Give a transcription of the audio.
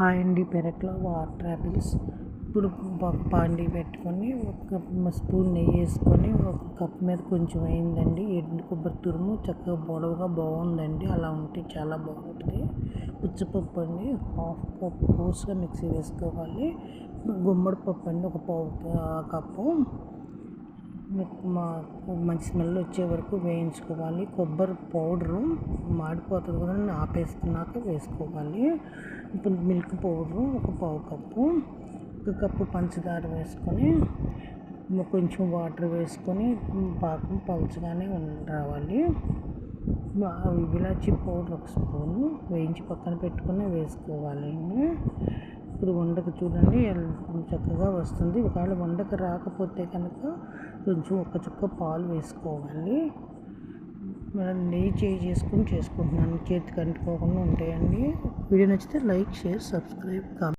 Hi అండి పెరట్లో water apples ఇప్పుడు పాండి పెట్టుకొని ఒక స్పూన్ నెయ్యి వేసుకొని ఒక కప్ మీద కొంచెం అయిందండి ఎండు కొబ్బరి తురుము చక్కగా పొడవుగా బాగుందండి. అలా ఉంటే చాలా బాగుంటుంది. పుచ్చపప్పు అండి హాఫ్ కప్ కోసుగా మిక్సీ వేసుకోవాలి. గుమ్మడి పప్పు అండి ఒక పావు కప్పు. మంచి స్మెల్ వచ్చే వరకు వేయించుకోవాలి. కొబ్బరి పౌడరు మాడిపోతుంది కూడా ఆపేసుకున్నాక వేసుకోవాలి. ఇప్పుడు మిల్క్ పౌడరు ఒక పావు కప్పు ఒక కప్పు పంచదార వేసుకొని కొంచెం వాటర్ వేసుకొని పాకం పలుచగానే రావాలి. ఇలాచి పౌడర్ ఒక స్పూను వేయించి పక్కన పెట్టుకొని వేసుకోవాలండి ఇప్పుడు వండకు చూడండి చక్కగా వస్తుంది. ఒకవేళ వండకు రాకపోతే కనుక కొంచెం ఒక చుక్క పాలు వేసుకోవాలి. నెయ్యి చేయి చేసుకుని చేసుకుంటున్నాను. చేతికి అంటుకోకుండా ఉంటాయండి. వీడియో నచ్చితే లైక్ షేర్ సబ్స్క్రైబ్ కామెంట్.